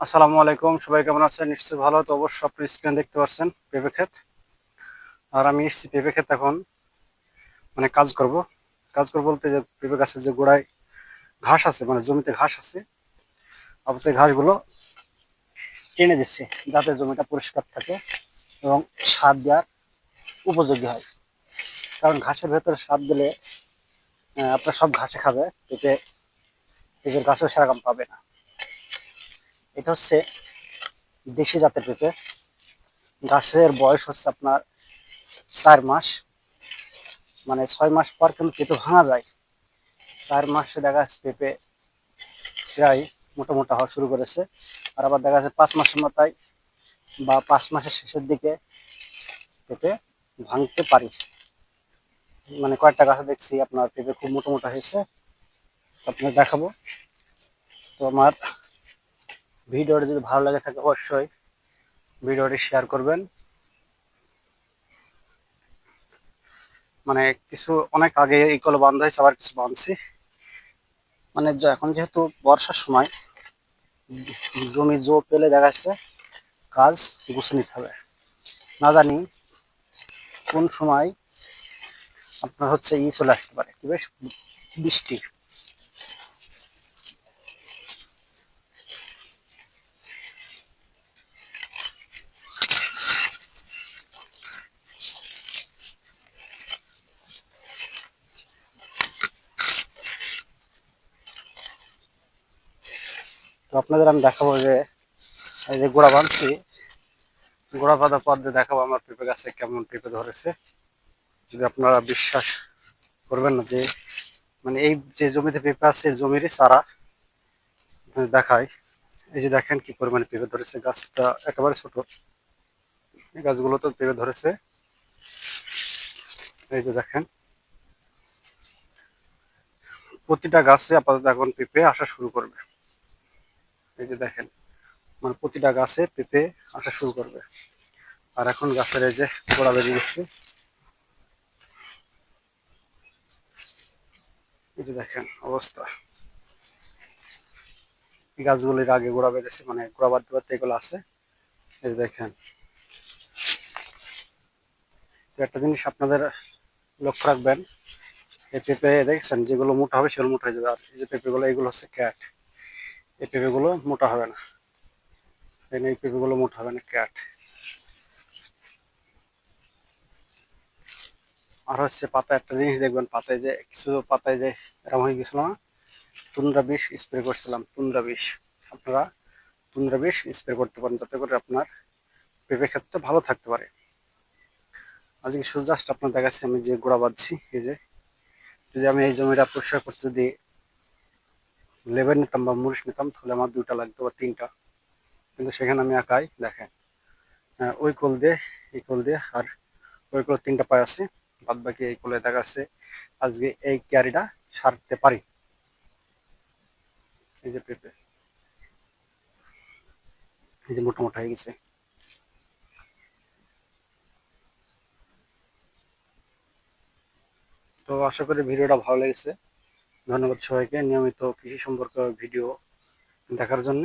আসসালামু আলাইকুম। সবাই কেমন আছেন? নিশ্চয়ই ভালো। তো অবশ্য আপনি স্ক্রিন দেখতে পাচ্ছেন পেঁপে ক্ষেত আর আমি এসেছি পেঁপে ক্ষেত এখন। মানে কাজ করব। কাজ করব বলতে যে পেঁপে গাছের যে গোড়ায় ঘাস আছে মানে জমিতে ঘাস আছে, আপাতত ঘাসগুলো টেনে দিচ্ছে যাতে জমিটা পরিষ্কার থাকে এবং সার দেওয়ার উপযোগী হয়। কারণ ঘাসের ভেতরে সার দিলে আপনার সব ঘাসে খাবে, পেঁপে, পেঁপের গাছেও সেরকম পাবে না। এটা হচ্ছে দেশি জাতের পেঁপে। গাছের বয়স হচ্ছে আপনার চার মাস। মানে ছয় মাস পর কিন্তু পেঁপে ভাঙা যায়। চার মাসে দেখা যাচ্ছে পেঁপে প্রায় মোটা মোটা হওয়া শুরু করেছে। আর আবার দেখা যাচ্ছে পাঁচ মাসের মাথায় বা পাঁচ মাসের শেষের দিকে পেঁপে ভাঙতে পারি। মানে কয়েকটা গাছে দেখছি আপনার পেঁপে খুব মোটা মোটা হয়েছে। আপনার দেখাবো। তো আমার ভিডিওটি যদি ভালো লাগে থাকে অবশ্যই ভিডিওটি শেয়ার করবেন। মানে কিছু অনেক আগে এই কল বন্ধ হয়েছে, আবার কিছু বাঁধছি মানে এখন যেহেতু বর্ষার সময়, জমি জো পেলে দেখা যাচ্ছে কাজ গুছিয়ে নিতে হবে। না জানি কোন সময় আপনার হচ্ছে ই চলে আসতে পারে, কি বেশ বৃষ্টি। তো আপনাদের আমি দেখাবো যে, এই যে গোড়া বাঁধছি গোড়া বাঁধার পর দিয়ে দেখাবো আমার পেঁপে গাছে কেমন পেঁপে ধরেছে। যদি আপনারা বিশ্বাস করবেন না যে মানে এই যে জমিতে পেঁপে আছে জমিরই চারা দেখায় এই যে দেখেন কি পরিমাণে পেঁপে ধরেছে, গাছটা একেবারে ছোট। গাছগুলো তো পেঁপে ধরেছে। এই যে দেখেন। প্রতিটা গাছে আপাতত এখন পেঁপে আসা শুরু করবে। এই যে দেখেন মানে প্রতিটা গাছে পেঁপে আসা শুরু করবে। আর এখন গাছের এই যে গোড়া বেরিয়ে গেছে। এই যে দেখেন অবস্থা। এই গাছগুলির আগে গোড়া বেঁধেছে মানে গোড়া বাঁধতে বাঁধতে এগুলো আছে। এই যে দেখেন। একটা জিনিস আপনাদের লক্ষ্য রাখবেন, এই পেঁপে, দেখছেন? যেগুলো মোটা হবে সেগুলো মোটা হয়ে যাবে। আর এই যে পেঁপেগুলো, এগুলো হচ্ছে ক্যাট এই পেঁপেগুলো মোটা হবে না। এই পেঁপেগুলো মোটা হবে না ক্যাট আর হচ্ছে পাতায় একটা জিনিস দেখবেন, পাতায় যে কিছু পাতায় যে এরকম হয়ে গেছিল না তুন্দ্রা বিষ স্প্রে করছিলাম তুন্দ্রা বিষ। আপনারা তুন্দ্রা বিষ স্প্রে করতে পারেন, যাতে করে আপনার পেঁপে ক্ষেত্রে ভালো থাকতে পারে। আজকে জাস্ট আপনার দেখাচ্ছি, আমি যে গোড়া বাঁধছি, এই যে, যদি আমি এই জমিটা পরিষ্কার করতে যদি লেবার নিতাম বা মুরিশ নিতাম, তাহলে আমার দুটা লাগতো বা তিনটা। কিন্তু সেখানে আমি একাই, দেখেন। ওই কোল দিয়ে, এই কোল দিয়ে, আর ওই কোল তিনটা পায়ে আছে। বাদ বাকি এই কোলে দেখা যাচ্ছে, আজকে এই ক্যারিটা সারতে পারি। এই যে পেঁপে। এই যে মোটা হয়ে গেছে। তো আশা করি ভিডিওটা ভালো লেগেছে। ধন্যবাদ সবাইকে নিয়মিত কৃষি সম্পর্ক ভিডিও দেখার জন্য।